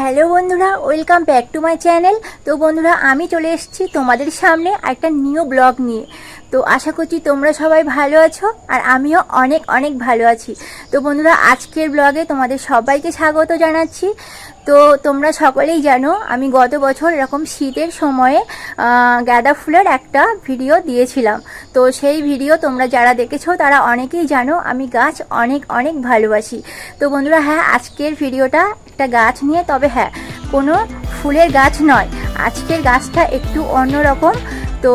Hello বন্ধুরা, welcome back to my channel. তো বন্ধুরা, আমি চলে এসেছি তোমাদের সামনে একটা নিউ ব্লগ নিয়ে। তো আশা করছি তোমরা সবাই ভালো আছো আর আমিও অনেক অনেক ভালো আছি। তো বন্ধুরা, আজকের ব্লগে তোমাদের সবাইকে স্বাগত জানাচ্ছি। তো তোমরা সকলেই জানো, আমি গত বছর এরকম শীতের সময়ে গাঁদা ফুলের একটা ভিডিও দিয়েছিলাম। তো সেই ভিডিও তোমরা যারা দেখেছ, তারা অনেকেই জানো, আমি গাছ অনেক অনেক ভালোবাসি। তো বন্ধুরা হ্যাঁ আজকের ভিডিওটা একটা গাছ নিয়ে, তবে হ্যাঁ কোনো ফুলের গাছ নয়। আজকের গাছটা একটু অন্যরকম। তো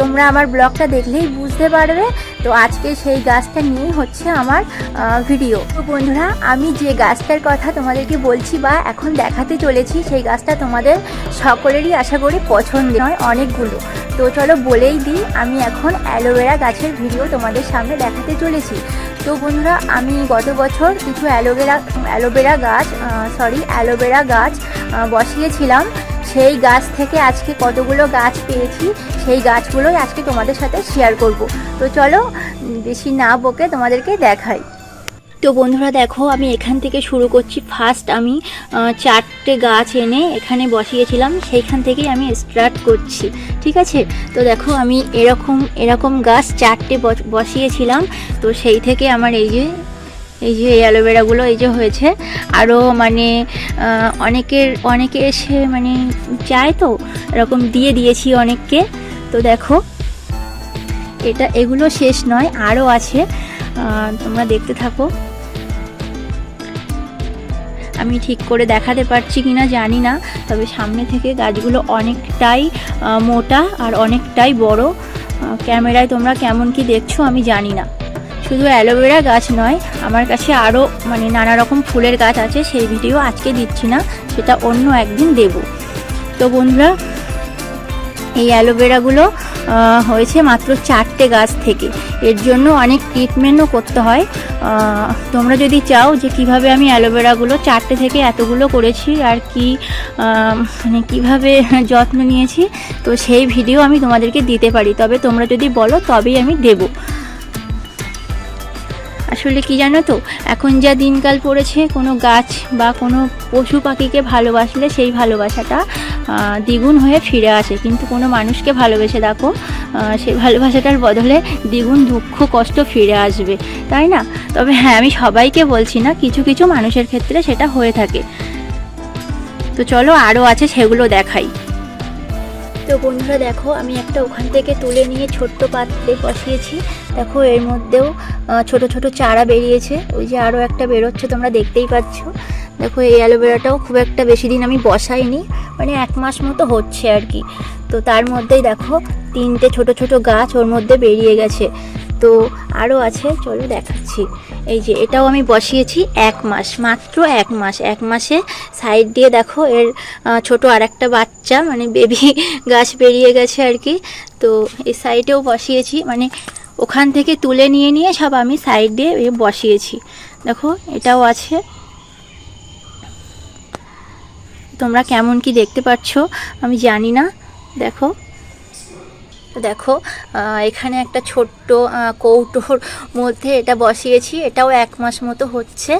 তোমরা আমার ব্লগটা দেখলেই বুঝতে পারবে। তো আজকে সেই গাছটা নিয়েই হচ্ছে আমার ভিডিও তো বন্ধুরা, আমি যে গাছটার কথা তোমাদেরকে বলছি বা এখন দেখাতে চলেছি, সেই গাছটা তোমাদের সকলেরই আশা করি পছন্দ নয়, অনেকগুলো। তো চলো বলেই দিই, আমি এখন অ্যালোভেরা গাছের ভিডিও তোমাদের সামনে দেখাতে চলেছি। তো বন্ধুরা, আমি গত বছর কিছু অ্যালোভেরা অ্যালোভেরা গাছ সরি অ্যালোভেরা গাছ বসিয়েছিলাম। সেই গাছ থেকে আজকে কতগুলো গাছ পেয়েছি, সেই গাছগুলোই আজকে তোমাদের সাথে শেয়ার করব। তো চলো, বেশি না বকে তোমাদেরকে দেখাই। তো বন্ধুরা দেখো, আমি এখান থেকে শুরু করছি। ফার্স্ট আমি চারটে গাছ এনে এখানে বসিয়েছিলাম, সেইখান থেকেই আমি স্টার্ট করছি, ঠিক আছে? তো দেখো, আমি এরকম এরকম গাছ চারটে বস- বসিয়েছিলাম। তো সেই থেকে আমার এই যে এই যে এই অ্যালোভেরাগুলো এই যে হয়েছে। আরও মানে অনেকের অনেকে এসে মানে চায় তো, এরকম দিয়ে দিয়েছি অনেককে। তো দেখো, এটা, এগুলো শেষ নয় আরও আছে। তোমরা দেখতে থাকো। আমি ঠিক করে দেখাতে পারছি কি না জানি না, তবে সামনে থেকে গাছগুলো অনেকটাই মোটা আর অনেকটাই বড়। ক্যামেরায় তোমরা কেমন কি দেখছ আমি জানি না। শুধু অ্যালোভেরা গাছ নয়, আমার কাছে আরও মানে নানা রকম ফুলের গাছ আছে, সেই ভিডিও আজকে দিচ্ছি না, সেটা অন্য একদিন দেব। তো বন্ধুরা, এই অ্যালোভেরাগুলো হয়েছে মাত্র চারটে গাছ থেকে। এর জন্য অনেক ট্রিটমেন্টও করতে হয়। তোমরা যদি চাও যে কীভাবে আমি অ্যালোভেরাগুলো চারটে থেকে এতগুলো করেছি আর কি মানে কীভাবে যত্ন নিয়েছি, তো সেই ভিডিও আমি তোমাদেরকে দিতে পারি। তবে তোমরা যদি বলো, তবেই আমি দেবো। আসলে কি জানো তো? এখন যা দিনকাল পড়েছে, কোনো গাছ বা কোনো পশু পাখিকে ভালোবাসলে সেই ভালোবাসাটা দ্বিগুণ হয়ে ফিরে আসে। কিন্তু কোনো মানুষকে ভালোবেসে দেখো সেই ভালোবাসাটার বদলে দ্বিগুণ দুঃখ, কষ্ট ফিরে আসবে। তাই না? তবে হ্যাঁ আমি সবাইকে বলছি না, কিছু কিছু মানুষের ক্ষেত্রে সেটা হয়ে থাকে। তো চলো আরও আছে, সেগুলো দেখাই। তো বন্ধুরা দেখো, আমি একটা ওখান থেকে তুলে নিয়ে ছোট্ট পাত্রে বসিয়েছি। দেখো, এর মধ্যেও ছোট ছোট চারা বেরিয়েছে। ওই যে আরও একটা বেরোচ্ছে, তোমরা দেখতেই পাচ্ছ। দেখো, এই অ্যালোভেরাটাও খুব একটা বেশি দিন আমি বসাইনি। মানে এক মাস মতো হচ্ছে আর কি। তো তার মধ্যেই দেখো, তিনটে ছোট ছোট গাছ ওর মধ্যে বেরিয়ে গেছে। তো আরও আছে, চলো দেখাচ্ছি। এই যে, এটাও আমি বসিয়েছি এক মাস, মাত্র এক মাস। এক মাসে সাইড দিয়ে দেখো, এর ছোট আর একটা বাচ্চা মানে বেবি গাছ বেরিয়ে গেছে আর কি। তো এই সাইডেও বসিয়েছি মানে ওখান থেকে তুলে নিয়ে নিয়ে সব আমি সাইড দিয়ে বসিয়েছি। দেখো, এটাও আছে। তোমরা কেমন কি দেখতে পাচ্ছ, আমি জানি না। দেখো দেখো এখানে একটা ছোট্ট কৌটোর মধ্যে এটা বসিয়েছি। এটাও এক মাস মতো হচ্ছে।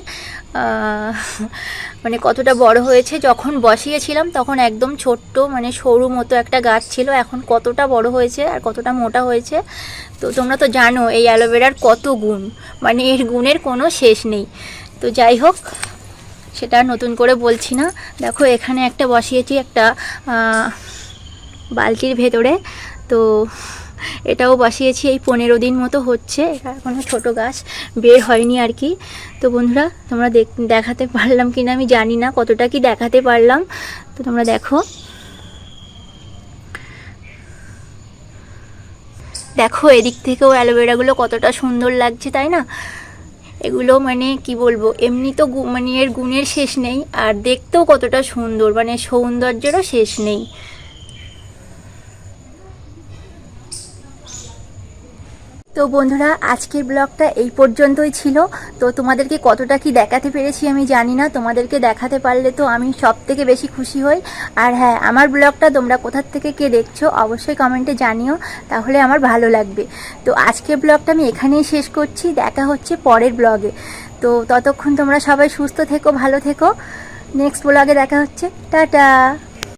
মানে কতটা বড় হয়েছে, যখন বসিয়েছিলাম তখন একদম ছোট্ট মানে সরু মতো একটা গাছ ছিল। এখন কতটা বড় হয়েছে আর কতটা মোটা হয়েছে, তো তোমরা তো জানো এই অ্যালোভেরার কত গুণ। মানে এর গুণের কোনো শেষ নেই। তো যাই হোক, সেটা নতুন করে বলছি না। দেখো, এখানে একটা বসিয়েছি একটা বালতির ভেতরে। তো এটাও বসিয়েছি, এই পনেরো দিন মতো হচ্ছে। এটা এখনও ছোটো গাছ, বের হয়নি আর কি। তো বন্ধুরা, তোমরা দেখ- দেখাতে পারলাম কি না আমি জানি না, কতটা কি দেখাতে পারলাম। তো তোমরা দেখো। দেখো, এদিক থেকেও অ্যালোভেরাগুলো কতটা সুন্দর লাগছে, তাই না? এগুলো মানে কি বলব, এমনি তো মানে এর গুণের শেষ নেই, আর দেখতেও কতটা সুন্দর মানে সৌন্দর্যেরও শেষ নেই। তো বন্ধুরা, আজকের ব্লগটা এই পর্যন্তই ছিল। তো তোমাদেরকে কতটা কি দেখাতে পেরেছি আমি জানি না। তোমাদেরকে দেখাতে পারলে তো আমি সব থেকে বেশি খুশি হই। আর হ্যাঁ আমার ব্লগটা তোমরা কোথার থেকে কে দেখছ অবশ্যই কমেন্টে জানিও, তাহলে আমার ভালো লাগবে। তো আজকের ব্লগটা আমি এখানেই শেষ করছি। দেখা হচ্ছে পরের ব্লগে। তো ততক্ষণ তোমরা সবাই সুস্থ থেকো, ভালো থেকো। নেক্সট ব্লগে দেখা হচ্ছে। টাটা!